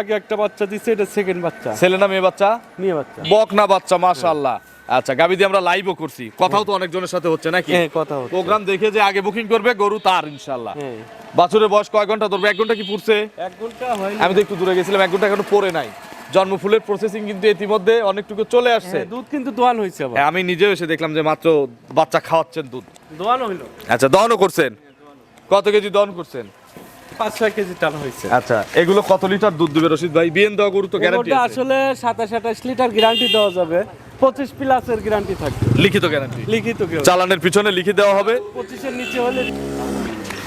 আগে একটা বাচ্চা দিচ্ছে এটা সেকেন্ড বাচ্চা। ছেলে না মেয়ে বাচ্চা? নিয়ে বাচ্চা। বক না বাচ্চা মাশাআল্লাহ। আচ্ছা গাবি দিয়ে আমরা লাইভও করছি। কথাও তো অনেকজনের সাথে হচ্ছে নাকি? হ্যাঁ কথা হচ্ছে। প্রোগ্রাম দেখে যে আগে বুকিং করবে গরু তার ইনশাআল্লাহ। হ্যাঁ। বাছুরের বয়স কয় ঘণ্টা ধরবে? এক ঘণ্টা কি পুরছে এক ঘণ্টা হয় আমি তো একটু দূরে গেছিলাম এক ঘণ্টা এখনও পরে নাই। জন্মফুলের প্রসেসিং কিন্তু ইতিমধ্যে অনেকটুকু চলে আসছে। দুধ কিন্তু দোয়ান হয়েছে হ্যাঁ, আমি নিজেও এসে দেখলাম যে মাত্র বাচ্চা খাওয়াচ্ছেন দুধ। দোয়ান হইল। আচ্ছা দহনও করছেন? কত কেজি দহন করছেন? পাঁচ ছয় কেজি টানা হয়েছে। আচ্ছা এগুলো কত লিটার দুধ দেবে রশিদ ভাই? বিএন দেওয়া গরু তো গ্যারান্টি আসলে সাতাশ আঠাশ লিটার গ্যারান্টি দেওয়া যাবে। পঁচিশ প্লাসের গ্যারান্টি থাকবে। লিখিত গ্যারান্টি লিখিত চালানের পিছনে লিখে দেওয়া হবে। পঁচিশের নিচে হলে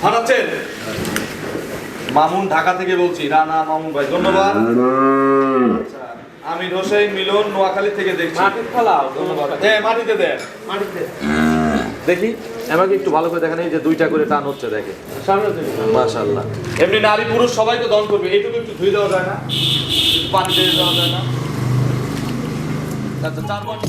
হারাচ্ছেন মামুন ঢাকা থেকে বলছি। রানা মামুন ভাই ধন্যবাদ। আচ্ছা, আমির হোসেন মিলন নোয়াখালী থেকে দেখছি। মাটির ফলাও ধন্যবাদ। হ্যাঁ মাটিতে দেন। মাটিতে। দেখি, আমাকে একটু ভালো করে দেখেন, এই যে দুইটা করে টান হচ্ছে, দেখে। মাশাল্লাহ এমনি নারী পুরুষ সবাই তো দন করবে, এইটুকু একটু ধুয়ে দেওয়া যায় না, পানি দিয়ে দেওয়া যায় না। আচ্ছা চার পাঁচ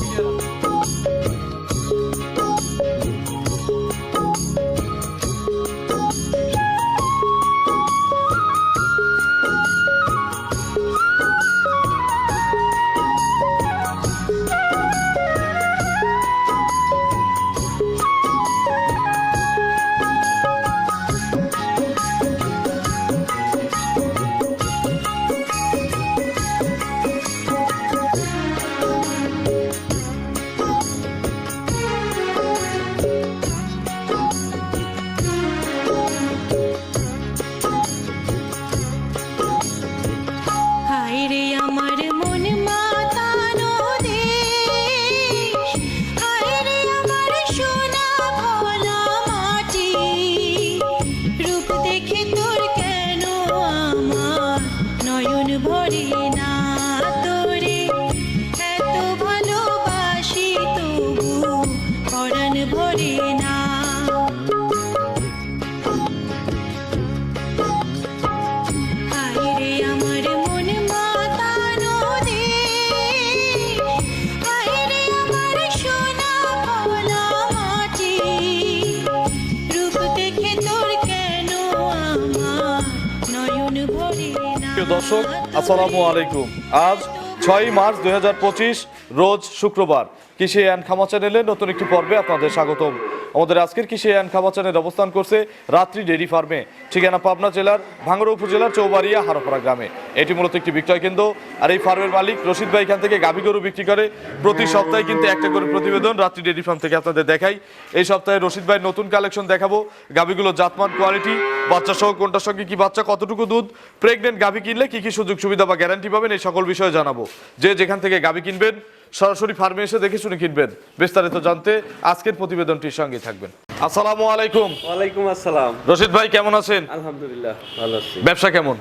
প্রিয় দর্শক, আসসালামু আলাইকুম। আজ ছয় মার্চ দুই হাজার পঁচিশ, রোজ শুক্রবার। কৃষি অ্যান্ড খামা চ্যানেলে নতুন একটি পর্বে আপনাদের স্বাগতম। আমাদের আজকের কৃষি খামা চ্যানেল অবস্থান করছে রাত্রি ডেরি ফার্মে। ঠিকানা পাবনা জেলার ভাঙ্গড়া উপজেলার চৌবাড়িয়া হারোপাড়া গ্রামে। এটি মূলত একটি বিক্রয় কেন্দ্র। আর এই ফার্মের মালিক রশিদ ভাই এখান থেকে গাভী গরু বিক্রি করে প্রতি সপ্তাহে কিন্তু একটা করে প্রতিবেদন রাত্রি ডেরি ফার্ম থেকে আপনাদের দেখাই। এই সপ্তাহে রশিদ ভাই নতুন কালেকশন দেখাবো। গাভীগুলো জাতমান, কোয়ালিটি, বাচ্চা সহ কোনটার সঙ্গে কি বাচ্চা, কতটুকু দুধ প্রেগনেন্ট গাভী কিনলে কি কি সুযোগ সুবিধা বা গ্যারান্টি পাবেন, এই সকল বিষয়ে জানাব। যে যেখান থেকে গাভী কিনবেন সরাসরি ফার্মে এসে দেখে শুনে কিনবেন। বিস্তারিত জানতে আজকের প্রতিবেদনটির সঙ্গে থাকবেন। আসসালামু আলাইকুম। ওয়ালাইকুম আসসালাম। রশিদ ভাই কেমন আছেন? আলহামদুলিল্লাহ ভালো আছি। ব্যবসা কেমন?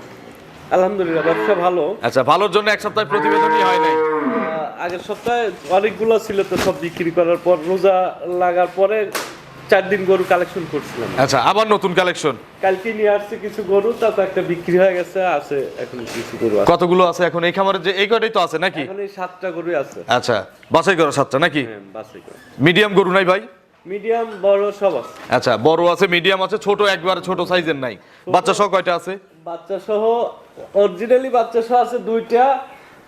আলহামদুলিল্লাহ ব্যবসা ভালো। আচ্ছা ভালোর জন্য এক সপ্তাহ প্রতিবেদনই হয় নাই? আগের সপ্তাহে অনেকগুলো ছিল তো সব বিক্রি করার পর রোজা লাগার পরে চার দিন গরু কালেকশন করছিলাম। আচ্ছা আবার নতুন কালেকশন কালকে নিয়ে আসছে কিছু গরু তারপর একটা বিক্রি হয়ে গেছে আছে এখন কিছু গরু আছে। কতগুলো আছে এখন? এই খামারে যে এই কটাই তো আছে নাকি? এখন এই সাতটা গরু আছে। আচ্ছা বাছাই করা সাতটা নাকি? হ্যাঁ বাসে মিডিয়াম গরু নাই ভাই? মিডিয়াম বড় সব আছে। আচ্ছা বড় আছে মিডিয়াম আছে ছোট একবার ছোট সাইজের নাই। বাচ্চা সহ কয়টা আছে? বাচ্চা সহ অরিজিনালি বাচ্চা সহ আছে দুইটা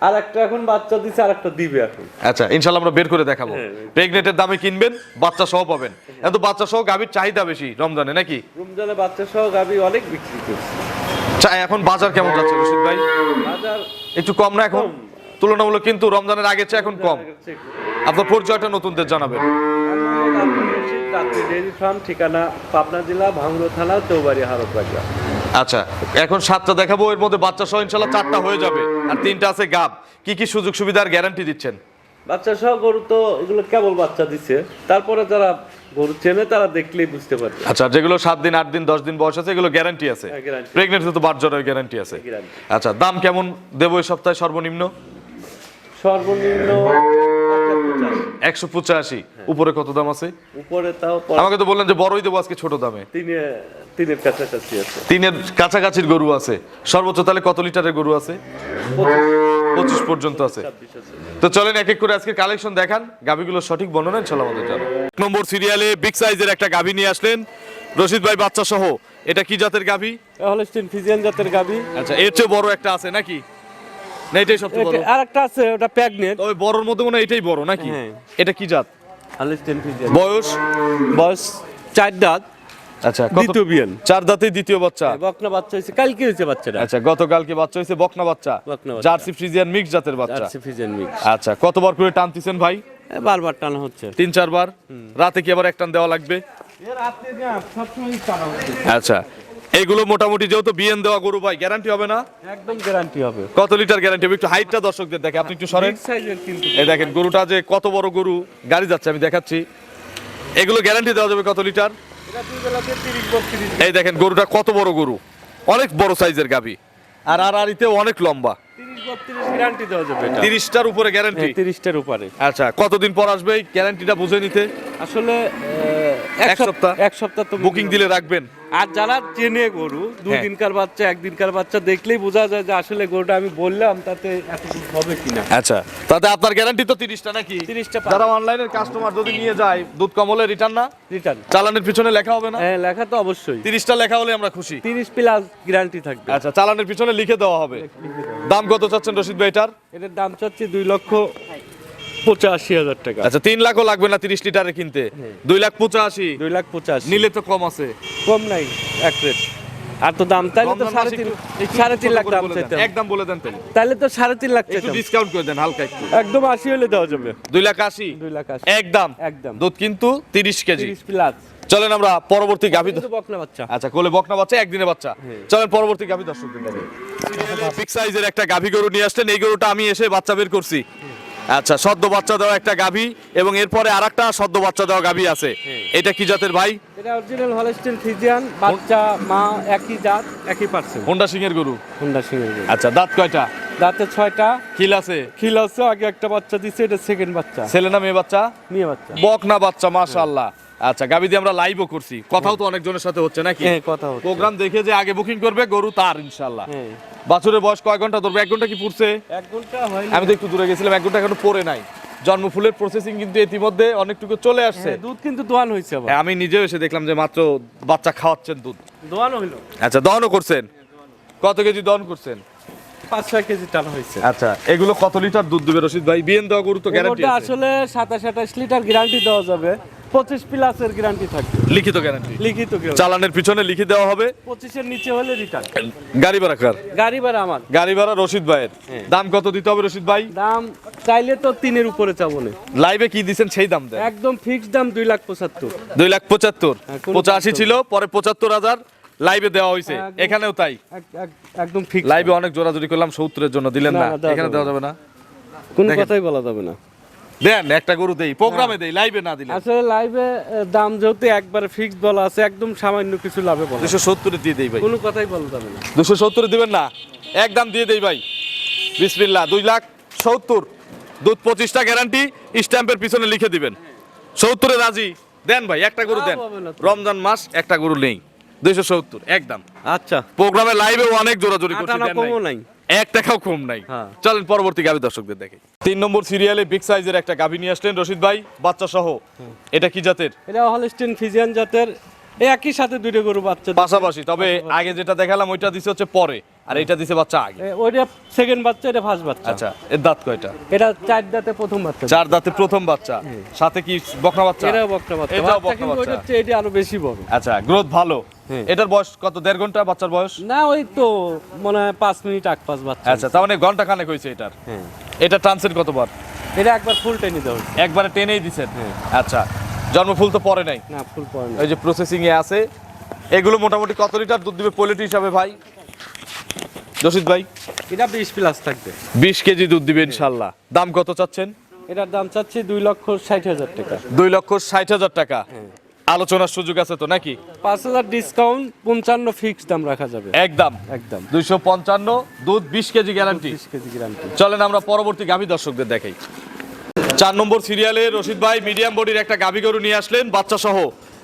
আর একটা এখন বাচ্চা দিছে আর একটা দিবে এখন। আচ্ছা ইনশাল্লাহ আমরা বের করে দেখাবো। হ্যাঁ। প্রেগনেটের দামে কিনবেন বাচ্চা সহ পাবেন এত বাচ্চা সহ গাভীর চাহিদা বেশি রমজানে নাকি? রমজানে বাচ্চা সহ গাবি অনেক বিক্রি করছে। চা এখন বাজার কেমন যাচ্ছে রশিদ ভাই? বাজার একটু কম না এখন? তুলনামূলক কিন্তু রমজানের আগে চেয়ে এখন কম। আপনার পরিচয়টা নতুনদের জানাবেন। রাত্রি ফার্ম ঠিকানা পাবনা জেলা ভাঙ্গুড়া থানা চৌবাড়ি হারত বাগড়া আচ্ছা এখন সাতটা দেখাবো এর মধ্যে বাচ্চা সহ ইনশাল্লাহ চারটা হয়ে যাবে। আর তিনটা আছে গাব। কি কি সুযোগ সুবিধার গ্যারান্টি দিচ্ছেন? বাচ্চা সহ গরু তো এগুলো কেবল বাচ্চা দিচ্ছে তারপরে যারা গরু চেনে তারা দেখলেই বুঝতে পারবে। আচ্ছা যেগুলো সাত দিন আট দিন দশ দিন বয়স আছে এগুলো গ্যারান্টি আছে। হ্যাঁ, guarantee। তো বার জ্বরের গ্যারান্টি আছে আচ্ছা দাম কেমন দেবো এই সপ্তাহে সর্বনিম্ন? সর্বনিম্ন একশো পঁচাশি। উপরে কত দাম আছে? উপরে তাও আমাকে তো বললেন যে বড়ই দেবো আজকে ছোট দামে। তিনে তিনের কাছাকাছি আছে। তিনের কাছাকাছির গরু আছে। সর্বোচ্চ তাহলে কত লিটারের গরু আছে? পঁচিশ পর্যন্ত আছে। তো চলেন এক এক করে আজকে কালেকশন দেখান। গাভিগুলোর সঠিক বর্ণনা ইনশাল্লাহ আমাদের জানো। এক নম্বর সিরিয়ালে বিগ সাইজের একটা গাভি নিয়ে আসলেন। রশিদ ভাই বাচ্চা সহ এটা কি জাতের গাভি? হলস্টিন ফিজিয়ান জাতের গাবি আচ্ছা এর চেয়ে বড় একটা আছে নাকি? না এটাই সবচেয়ে বড়। আর একটা আছে ওটা প্যাগনেট। তবে বড়র মধ্যে মনে হয় এটাই বড় নাকি? হ্যাঁ। এটা কি জাত? হলিস্টেন বয়স? বয়স চার দাঁত। আচ্ছা দ্বিতীয় বিয়ান চার দাঁতে দ্বিতীয় বাচ্চা। বকনা বাচ্চা হয়েছে কালকে হয়েছে বাচ্চাটা। আচ্ছা গতকালকে বাচ্চা হয়েছে বকনা বাচ্চা। জার্সি ফ্রিজিয়ান মিক্স জাতের বাচ্চা। Jersey Friesian mix. আচ্ছা কতবার করে টানতেছেন ভাই? বারবার টানা হচ্ছে। তিন চারবার? রাতে কি আবার এক টান দেওয়া লাগবে? আচ্ছা এগুলো মোটামুটি যেহেতু বিএন দেওয়া গরু ভাই গ্যারান্টি হবে না? একদম গ্যারান্টি হবে। কত লিটার গ্যারান্টি হবে? একটু হাইটটা দর্শকদের দেখে আপনি একটু সরেন। এই দেখেন গরুটা যে কত বড় গরু গাড়ি যাচ্ছে আমি দেখাচ্ছি। এগুলো গ্যারান্টি দেওয়া যাবে কত লিটার এটা দুই বেলাতে 30 বত্রিশ এই দেখেন গরুটা কত বড় গরু। অনেক বড় সাইজের গাভী। আর আর আরিতে অনেক লম্বা। 30 বত্রিশ গ্যারান্টি দেওয়া যাবে এটা। তিরিশটার উপরে গ্যারান্টি 30টার উপরে। আচ্ছা কতদিন পর আসবে গ্যারান্টিটা বুঝে নিতে? আসলে এক সপ্তাহ? এক সপ্তাহ তো বুকিং দিলে রাখবেন। আর যারা চেনে গরু দুই হ্যাঁ। বাচ্চা একদিনকার বাচ্চা দেখলেই বোঝা যায় যে আসলে গরুটা আমি বললাম তাতে এতটুকু হবে কিনা। আচ্ছা তাতে আপনার গ্যারান্টি তো তিরিশটা নাকি? 30টা যারা অনলাইনের কাস্টমার যদি নিয়ে যায় দুধ কম হলে রিটার্ন না? রিটার্ন চালানের পিছনে লেখা হবে না? হ্যাঁ লেখা তো অবশ্যই। তিরিশটা লেখা হলে আমরা খুশি। 30 প্লাস গ্যারান্টি থাকবে। আচ্ছা চালানের পিছনে লিখে দেওয়া হবে। দাম কত চাচ্ছেন রশিদ ভাই এটার? এটার দাম চাচ্ছি দুই লক্ষ পঁচাশি হাজার টাকা। আচ্ছা তিন লাখও লাগবে না তিরিশ লিটারে কিনতে? দুই লাখ পঁচাশি। দুই লাখ পঁচাশি। নিলে তো কম আছে। কম নাই এক রেট আর তো দাম তাহলে তো সাড়ে তিন সাড়ে তিন লাখ দাম দেন। চাইতাম। একদম বলে দেন তাহলে। তাহলে তো সাড়ে তিন লাখ একটু ডিসকাউন্ট করে দেন হালকা একটু। একদম আশি হলে দেওয়া যাবে। দুই লাখ আশি? দুই লাখ আশি। একদম। একদম। দুধ কিন্তু তিরিশ কেজি। তিরিশ প্লাস চলেন আমরা পরবর্তী গাভী বকনা বাচ্চা। আচ্ছা কোলে বকনা বাচ্চা একদিনের বাচ্চা। চলেন পরবর্তী গাভী দর্শক বিগ সাইজের একটা গাভী গরু নিয়ে আসলেন। এই গরুটা আমি এসে বাচ্চা বের করছি। আচ্ছা সদ্য বাচ্চা দেওয়া একটা গাভী এবং এরপরে আর একটা সদ্য বাচ্চা দেওয়া গাভী আছে। এটা কি জাতের ভাই? এটা অরিজিনাল হলস্টিন ফ্রিজিয়ান বাচ্চা মা একই জাত একই পার্সেন্ট হোন্ডা সিং এর গরু? হুন্ডা সিংহের গরু। আচ্ছা দাঁত কয়টা? দাঁতে ছয়টা। খিল আছে? খিল আছে আগে একটা বাচ্চা দিছে এটা সেকেন্ড বাচ্চা। ছেলে না মেয়ে বাচ্চা? মেয়ে বাচ্চা। বক না বাচ্চা মাশাআল্লাহ। আচ্ছা গাভী দিয়ে আমরা লাইভও করছি। কথাও তো অনেকজনের সাথে হচ্ছে নাকি? হ্যাঁ কথা হচ্ছে। প্রোগ্রাম দেখে যে আগে বুকিং করবে গরু তার ইনশাআল্লাহ। হ্যাঁ। বাছুরের বয়স কয় ঘণ্টা ধরবে? এক ঘণ্টা কি পুরছে এক ঘণ্টা আমি তো একটু দূরে গেছিলাম এক ঘণ্টা এখনও পরে নাই। জন্মফুলের প্রসেসিং কিন্তু ইতিমধ্যে অনেকটুকু চলে আসছে। হ্যাঁ, দুধ কিন্তু দোয়ান হয়েছে আবার। হ্যাঁ, আমি নিজেও এসে দেখলাম যে মাত্র বাচ্চা খাওয়াচ্ছেন দুধ। দোয়ানো হইল। আচ্ছা দহনও করছেন? কত কেজি দহন করছেন? পাঁচ ছয় কেজি টানা হয়েছে। আচ্ছা এগুলো কত লিটার দুধ দেবে রশিদ ভাই? বিএন দেওয়া গরু তো গ্যারান্টি আসলে সাতাশ আঠাশ লিটার গ্যারান্টি দেওয়া যাবে। পঁচিশ প্লাসের গ্যারান্টি থাকবে। লিখিত গ্যারান্টি লিখিত চালানের পিছনে লিখে দেওয়া হবে। পঁচিশের নিচে হলে রিটার্ন গাড়ি ভাড়া কার? গাড়ি ভাড়া আমার। গাড়ি ভাড়া রশিদ ভাইয়ের। হ্যাঁ। দাম কত দিতে হবে রশিদ ভাই? দাম চাইলে তো তিনের উপরে চাবো না। লাইভে কি দিছেন সেই দাম দেন। একদম ফিক্সড দাম দুই লাখ পঁচাত্তর। দুই লাখ পঁচাত্তর। হ্যাঁ, পঁচাশি ছিল পরে পঁচাত্তর হাজার লাইভে দেওয়া হয়েছে হ্যাঁ, এখানেও তাই। এক- এক- একদম ফিক্স লাইভে অনেক জোরাজুরি করলাম সত্তরের জন্য দিলেন না, এখানে দেওয়া যাবে না। কোনো। কথাই বলা যাবে না। দেন একটা গরু দেই প্রোগ্রামে দেই লাইভে না দিলে। আসলে লাইভে দাম যেহেতু একবারে বলা আছে একদম সামান্য কিছু লাভে বলা দুশো সত্তরে দিয়ে দেই ভাই। কোনো কথাই বলা যাবে না। দুশো সত্তরে দিবেন না একদম দিয়ে দেই ভাই। বিসমিল্লাহ দুই লাখ সত্তর দুধ পঁচিশটা গ্যারান্টি স্ট্যাম্পের পিছনে লিখে দিবেন। সত্তরে রাজি দেন ভাই একটা গরু দেন। রমজান মাস একটা গরু নেই দুইশো সত্তর একদম আচ্ছা। প্রোগ্রামে লাইভে অনেক জোরাজোরি করছি দেন নাই। এক টাকাও কম নাই। হ্যাঁ। চলেন পরবর্তী গাভী দর্শকদের দেখে। তিন নম্বর সিরিয়ালে বিগ সাইজের একটা গাভী নিয়ে আসলেন রশিদ ভাই বাচ্চা সহ এটা কি জাতের? এটা হলস্টিন ফিজিয়ান জাতের। এই একই সাথে দুইটা গরু বাচ্চা পাশাপাশি তবে আগে যেটা দেখালাম ওইটা দিছে হচ্ছে পরে। আর এটা দিছে বাচ্চা আগে। ওইটা সেকেন্ড বাচ্চা এটা ফার্স্ট বাচ্চা। আচ্ছা এর দাঁত কয়টা? এটা চার দাঁতে প্রথম বাচ্চা। চার দাঁতে প্রথম বাচ্চা। সাথে কি বকনা বাচ্চা? এটাও বকনা বাচ্চা। বাচ্চা বকনা বাচ্চা। চেয়ে এটা আরও বেশি বড়। আচ্ছা গ্রোথ ভালো। হ্যাঁ। এটার বয়স কত দেড় ঘণ্টা বাচ্চার বয়স? না ওই তো মনে হয় পাঁচ মিনিট আগ পাঁচ বাচ্চা। আচ্ছা তার মানে ঘণ্টা খানেক হয়েছে এটার। হ্যাঁ। এটা ট্রান্সের কতবার? এটা একবার ফুল টেনে দেওয়া হয়েছে। একবারে টেনেই দিছেন? হ্যাঁ। আচ্ছা জন্মফুল তো পরে নাই? না ফুল পড়ে না ওই যে প্রসেসিং এ আছে। এগুলো মোটামুটি কত লিটার দুধ দিবে পোলিটি হিসাবে ভাই? রশিদ ভাই? এটা বিশ প্লাস থাকবে। বিশ কেজি দুধ দিবে ইনশাল্লাহ। দাম কত চাচ্ছেন? এটার দাম চাচ্ছি দুই লক্ষ ষাট হাজার টাকা। দুই লক্ষ ষাট হাজার টাকা। আলোচনার সুযোগ আছে তো নাকি? পাঁচ হাজার ডিসকাউন্ট পঞ্চান্ন ফিক্স দাম রাখা যাবে। একদম। একদম। দুইশো পঞ্চান্ন দুধ বিশ কেজি গ্যারান্টি বিশ কেজি গ্যারান্টি চলেন আমরা পরবর্তী গাভী দর্শকদের দেখাই। চার নম্বর সিরিয়ালে রশিদ ভাই মিডিয়াম বডির একটা গাভী গরু নিয়ে আসলেন বাচ্চা সহ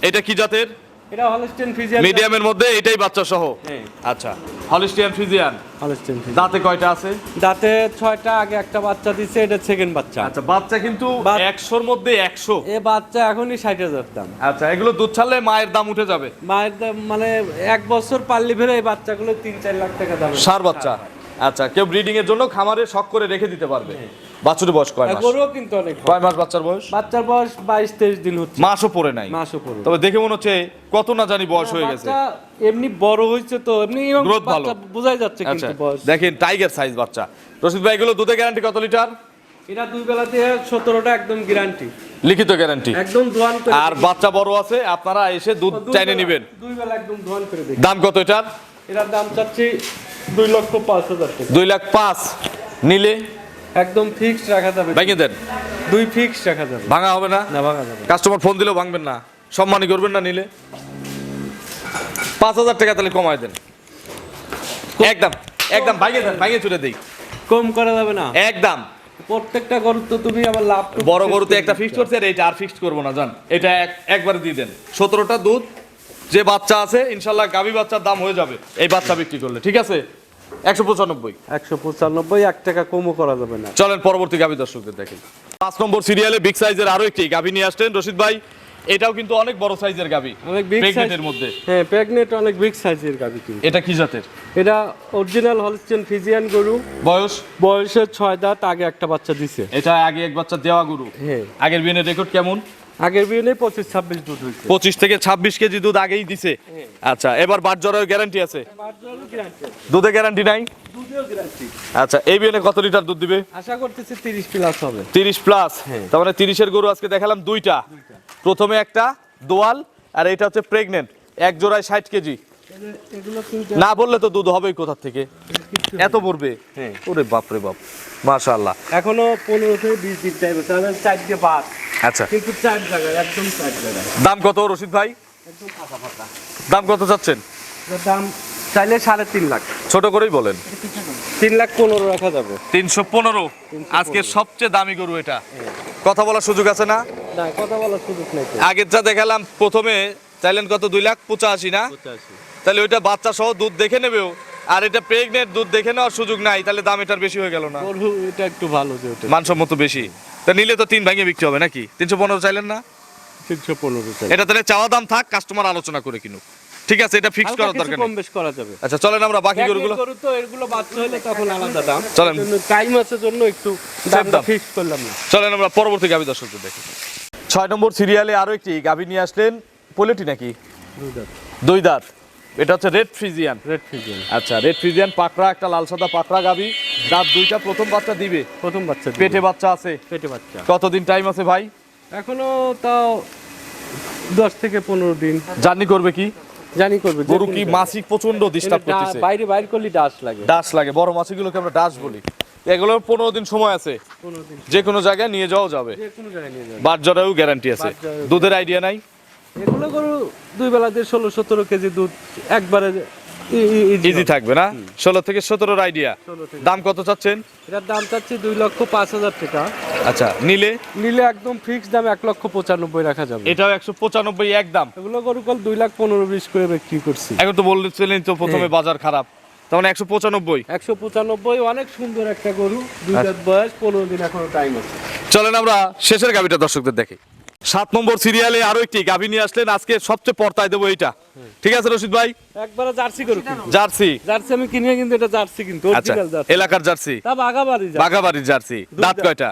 এটা কি জাতের? এটা হলস্টেন ফিজিয়ান মিডিয়ামের মধ্যে এটাই বাচ্চা সহ হ্যাঁ। আচ্ছা। হলিস্টিয়ান ফিজিয়ান হলস্টেন দাঁতে কয়টা আছে? দাঁতে ছয়টা আগে একটা বাচ্চা দিছে এটা সেকেন্ড বাচ্চা। আচ্ছা বাচ্চা কিন্তু একশোর মধ্যে একশো। এ বাচ্চা এখনই ষাট হাজার দাম। আচ্ছা এগুলো দুধ ছাড়লে মায়ের দাম উঠে যাবে। মায়ের দাম মানে এক বছর পাল্লি ফেলে এই বাচ্চাগুলো তিন চার লাখ টাকা দাম। সার বাচ্চা। আচ্ছা কেউ ব্রিডিং এর জন্য খামারে শখ করে রেখে দিতে পারবে। বাছুরের বয়স কয় মাস? গরুও কিন্তু অনেক কয় মাস বাচ্চার বয়স? বাচ্চার বয়স বাইশ তেইশ দিন হচ্ছে। মাসও পড়ে নাই। মাসও পরে তবে দেখে মনে হচ্ছে কত না জানি বয়স হয়ে গেছে। এমনি বড় হয়েছে তো এমনি ভালো। বাচ্চা বোঝাই যাচ্ছে আচ্ছা কিন্তু বয়স। দেখেন টাইগার সাইজ বাচ্চা। রশিদ ভাই এগুলো দুধে গ্যারান্টি কত লিটার? এটা দুই বেলাতে সতেরোটা একদম গ্যারান্টি লিখিত গ্যারান্টি একদম দোয়ান করে আর বাচ্চা বড় আছে আপনারা এসে দুধ চাইনে নেবেন। দুই বেলা একদম দোয়ান করে দেখি দাম কত এটার? এটার দাম চাচ্ছি দুই লক্ষ পাঁচ হাজার টাকা। দুই লাখ পাঁচ। নিলে? একদম ফিক্সড রাখা যাবে। ভেঙে দেন দুই ফিক্সড রাখা যাবে। ভাঙা হবে না? না ভাঙা যাবে কাস্টমার ফোন দিলেও ভাঙবেন না। সম্মানই করবেন না নিলে। পাঁচ হাজার টাকা তাহলে কমায় দেন। একদম একদম ভাঙে দেন ভাঙে চুরে দিই। কম করা যাবে না। একদম। প্রত্যেকটা গরু তো তুমি আবার লাভ বড় গরুতে একটা ফিক্সড করছে আর এটা আর ফিক্সড করব না জান। এটা এক- একবারে দিয়ে দেন। সতেরোটা দুধ যে বাচ্চা আছে ইনশাল্লাহ গাভী বাচ্চার দাম হয়ে যাবে। এই বাচ্চা বিক্রি করলে ঠিক আছে? একশো পঁচানব্বই। একশো পঁচানব্বই এক টাকা কমও করা যাবে না। চলেন পরবর্তী গাভী দর্শকদের দেখেন। পাঁচ নম্বর সিরিয়ালে বিগ সাইজের আরও একটি গাভী নিয়ে আসছেন রশিদ ভাই। এটাও কিন্তু অনেক বড় সাইজের গাভী অনেক size- এর মধ্যে। হ্যাঁ প্রেগনেন্ট অনেক বিগ সাইজের গাবি কিন্তু। এটা কি জাতের? এটা অরিজিনাল হলস্টেন ফিজিয়ান গরু। বয়স? বয়সে ছয় দাঁত আগে একটা বাচ্চা দিছে। এটা আগে এক বাচ্চা দেওয়া গরু। হ্যাঁ। আগের বিয়ের রেকর্ড কেমন? আগের নেই পঁচিশ ছাব্বিশ দুধ হয়েছে। পঁচিশ থেকে ছাব্বিশ কেজি দুধ আগেই দিছে। আচ্ছা এবার বার জ্বরের গ্যারান্টি আছে? দুধে গ্যারান্টি নাই? আচ্ছা এই বিয়ে কত লিটার দুধ দিবে? আশা করতেছি তিরিশ প্লাস হবে। তিরিশ প্লাস হ্যাঁ। তার মানে তিরিশের গরু আজকে দেখালাম দুইটা। প্রথমে একটা দোয়াল আর এটা হচ্ছে প্রেগনেন্ট এক জোড়ায় ষাট কেজি। এগুলো তিনটা না বললে তো দুধ হবেই কোথা থেকে? এত পড়বে হ্যাঁ। ওরে বাপ রে বাপ। মাশাআল্লাহ। এখনও পনেরো থেকে বিশ দিন টাইম তাহলে চারটে বাদ আচ্ছা। কিন্তু চার জায়গায় একদম চার জায়গায়। দাম কত রশিদ ভাই? একদম দাম কত চাচ্ছেন? দাম চাইলে সাড়ে তিন লাখ। ছোট করেই বলেন। তিন লাখ পনেরো রাখা যাবে। তিনশো পনেরো। আজকে সবচেয়ে দামি গরু এটা। কথা বলার সুযোগ আছে না? না কথা বলার সুযোগ নেই আগের যা দেখালাম। প্রথমে চাইলেন কত? দুই লাখ পঁচাশি না? তাহলে ওইটা বাচ্চা সহ দুধ দেখে নেবেও। আর এটা প্রেগনেন্ট দুধ দেখে নেওয়ার সুযোগ নাই তাহলে দাম এটার বেশি হয়ে গেল না। গরু এটা একটু ভালো যে ওটা। মানসম্মত বেশি। তা নিলে তো তিন ভাঙে বিক্রি হবে নাকি? তিনশো পনেরো চাইলেন না? তিনশো পনেরো এটা তাহলে চাওয়া দাম থাক কাস্টমার আলোচনা করে কিনুক। ঠিক আছে এটা ফিক্স করার দরকার কম বেশ করা যাবে। আচ্ছা চলেন আমরা বাকি গরুগুলো। গরু তো এগুলো বাচ্চা হলে তখন আলাদা দাম। চলেন। টাইম আছে জন্য একটু দাম। দামটা ফিক্স করলাম না। চলেন আমরা পরবর্তী গাভী দর্শকদের দেখি। ছয় নম্বর সিরিয়ালে আরও একটি গাভী নিয়ে আসলেন পোলেটি নাকি? দুই দাঁত। এটা হচ্ছে রেড ফ্রিজিয়ান। Red Friesian. আচ্ছা রেড ফ্রিজিয়ান পাকড়া একটা লাল সাদা পাকড়া গাভী দাঁত দুইটা প্রথম বাচ্চা দিবে। প্রথম বাচ্চা পেটে বাচ্চা আছে। পেটে বাচ্চা। কতদিন টাইম আছে ভাই? এখনও তাও দশ থেকে পনেরো দিন। জার্নি করবে কি? জানি করবে গরু কি। মাসিক প্রচণ্ড ডিস্টার্ব করতেছে? বাইরে বাইর করলে ডাস লাগে। ডাস লাগে বড় মাছিগুলোকে আমরা ডাস বলি। এগুলোর পনেরো দিন সময় আছে। যে কোনো জায়গায় নিয়ে যাওয়া যাবে। বাট জরায়ও গ্যারান্টি আছে। দুধের আইডিয়া নাই? এগুলো গরু দুই বেলা দিয়ে ষোলো সতেরো কেজি দুধ একবারে ইজি থাকবে না? ষোলো থেকে সতেরোর আইডিয়া 16 থেকে। দাম কত চাচ্ছেন? এটার দাম চাচ্ছি দুই লক্ষ পাঁচ হাজার টাকা। আচ্ছা নিলে? নিলে একদম ফিক্স দাম এক লক্ষ পঁচানব্বই রাখা যাবে। এটাও একশো পঁচানব্বই এক দাম। এগুলো গরু কল দুই লাখ পনেরো বিশ করে বিক্রি করছি। এখন তো বলছিলেন তো প্রথমে বাজার খারাপ। তার মানে একশো পঁচানব্বই। একশো পঁচানব্বই অনেক সুন্দর একটা গরু। দুই রাত বয়স পনেরো দিন এখনও টাইম আছে। চলেন আমরা শেষের গাভিটা দর্শকদের দেখি। সাত নম্বর সিরিয়ালে আরও একটি গাভি নিয়ে আসলেন। আজকে সবচেয়ে পর্তায় দেবো এইটা। ঠিক আছে রশিদ ভাই? একবারে জার্সি গরু জার্সি? জার্সি আমি কিনে কিন্তু এটা জার্সি কিন্তু আচ্ছা এলাকার জার্সি? বাঘাবাড়ির জার্সি। দাঁত কয়টা?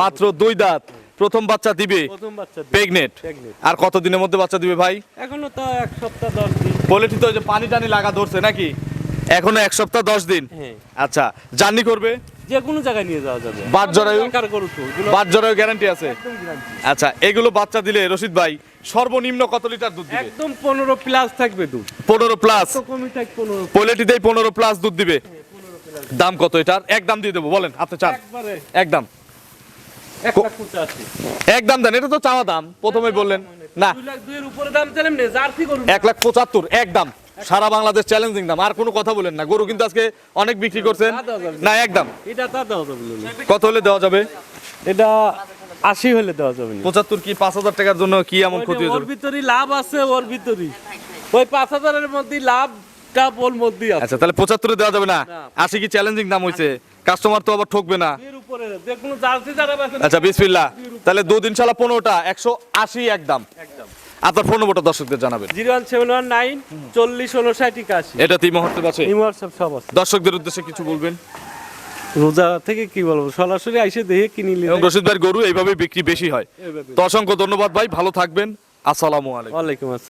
মাত্র দুই দাঁত। প্রথম বাচ্চা দিবে প্রথম বাচ্চা দিয়ে। প্রেগনেট আর কত দিনের মধ্যে বাচ্চা দিবে ভাই? এখনও তো এক সপ্তাহ দশ দিন। বলেছি তো যে পানি টানি লাগা ধরছে নাকি? এখনও এক সপ্তাহ দশ দিন। হ্যাঁ। আচ্ছা জার্নি করবে? যে কোনো জায়গায় নিয়ে যাওয়া যাবে। বাট জরায়ু? বাট জরায়ু গ্যারান্টি আছে। আচ্ছা এগুলো বাচ্চা দিলে রশিদ ভাই সর্বনিম্ন কত লিটার দুধ দিবে? একদম পনেরো প্লাস থাকবে দুধ। পনেরো প্লাস কমই থাক পনেরো পোলেটিতেই পনেরো প্লাস দুধ দিবে। দাম কত এটার? এক দাম দিয়ে দেবো বলেন আপনি চান। একবারে। একদম এক একদম দেন এটা তো চাওয়া দাম প্রথমে বললেন। না। দুই লাখ দুইয়ের উপরে দাম। সারা বাংলাদেশ চ্যালেঞ্জিং দাম। আর কোনো কথা বলেন না। গরু কিন্তু আজকে অনেক বিক্রি করছেন। না, একদম। এটা তা দেওয়া যাবে কত হলে দেওয়া যাবে? এটা আশি হলে দেওয়া যাবে পঁচাত্তর কি পাঁচ হাজার টাকার জন্য কি এমন ক্ষতি ওর ভিতরই লাভ আছে ওর ভিতরই। ওই পাঁচ হাজারের মধ্যে মধ্যেই আছে। আচ্ছা তাহলে পঁচাত্তরে দেওয়া যাবে না। আশি কি চ্যালেঞ্জিং দাম হয়েছে? কাস্টমার তো আবার ঠকবে না। আচ্ছা তাহলে দুদিন ইনশাল্লাহ পনেরোটা একশো আশি একদম একদম। আপনার ফোন নম্বরটা দর্শকদের জানাবেন। Zero one seven one nine চল্লিশ উনষাট একাশি। এটা তিন মুহূর্তের আছে সব আছে দর্শকদের উদ্দেশ্যে কিছু বলবেন? রোজা থেকে কি বলব? সরাসরি আইসে দেখে কিনিলে এবং রশিদ ভাইয়ের গরু এইভাবে বিক্রি বেশি হয়। তো অসংখ্য ধন্যবাদ ভাই ভালো থাকবেন। আসসালামু আলাইকুম। ওয়ালাইকুম আসসালাম।